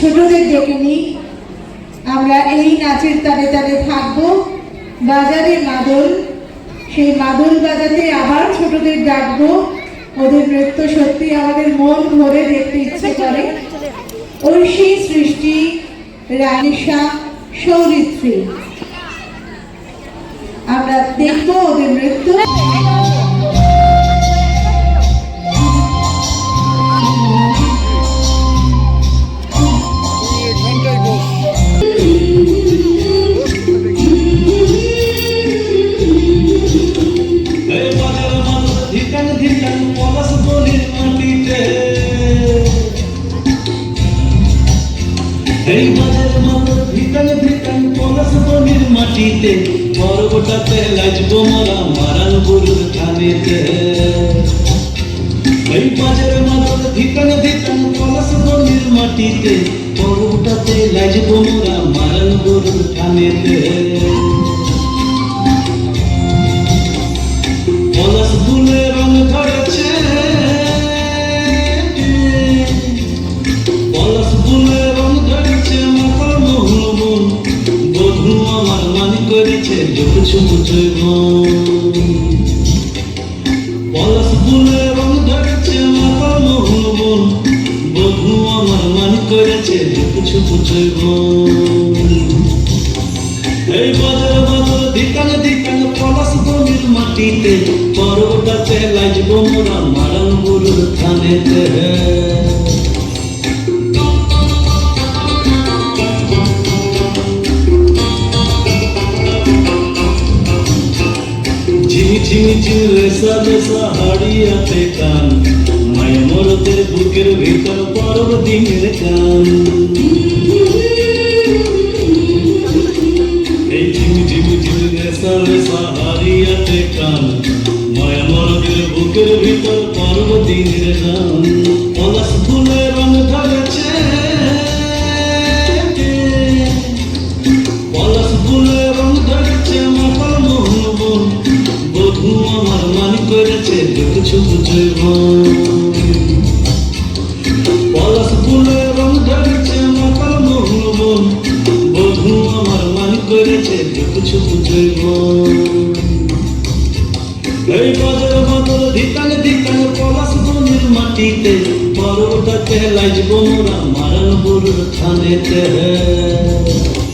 ছোটদের ডেকে নিই। আমরা এই নাচের তালে তালে থাকব। বাজারে মাদল। সেই মাদল বাজাতে আবার ছোটদের ডাকবো। ওদের নৃত্য সত্যি আমাদের মন ভরে দেখতে ইচ্ছে করে। ঐশী সৃষ্টি, রানিশা সৌরিত্রী আমরা দেখব ওদের নৃত্য। ধিকান ধিকান পলাশ বলির মাটিতে। এই বাজার মানুষ ধিকান ধিকান পলাশ বলির মাটিতে। পর্বটাতে লাজব মোরা মারান গরুর খানিতে। এই বাজার মানুষ ধিকান ধিকান পলাশ বলির মাটিতে। পর্বটাতে লাজব মোরা মারান গরুর খানিতে। আমার মানি করেছে যত ছুটে পলাশ ফুলে রং ধরেছে মাথার মোহন বধু আমার মানি করেছে যত ছুটে এই দিকান দিকান পলাশ বনির মাটিতে লাজব মোরা ঝিমি ঝিমি ঝিমি রেসা রেসা হাড়িয়াতে কান মায়া মরদের বুকের ভিতর পরব দিনের কান এই ঝিমি ঝিমি ঝিমি রেসা রেসা হারিয়াতে কান মায়া মরদের বুকের ভিতর পরব দিনের গান। করেছে, দেখেছ বুঝে এই বাজার বাজার ধিকান ধিকান পলাশ বনের মাটিতে পর্বটাতে লাজব মোরা মারান গরুর থানেতে। ভালোবাসার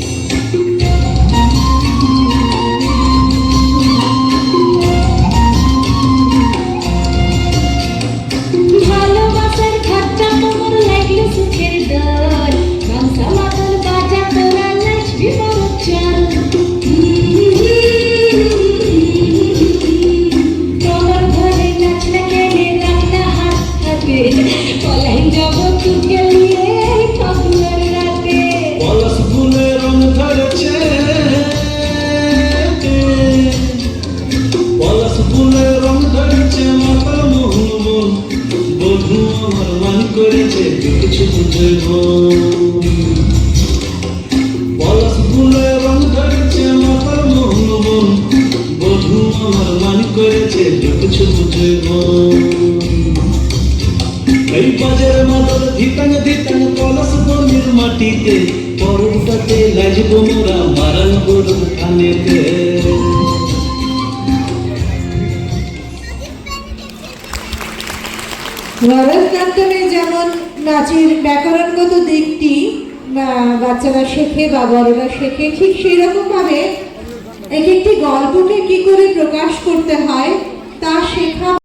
কিছু পলাশ ফুলে রং ধরেছে মাথার মোহন বধু আমার মান করেছে কিছু বুঝে এই বাজার মাদর ধিকান ধিকান পলাশ বনির মাটিতে, পরবটাতে লাজব মোরা মারান গরুর খানেতে ভরতনাট্যমে যেমন নাচের ব্যাকরণগত দিকটি বাচ্চারা শেখে বা বড়রা শেখে, ঠিক সেই রকমভাবে এক একটি গল্পকে কি করে প্রকাশ করতে হয়, তা শেখা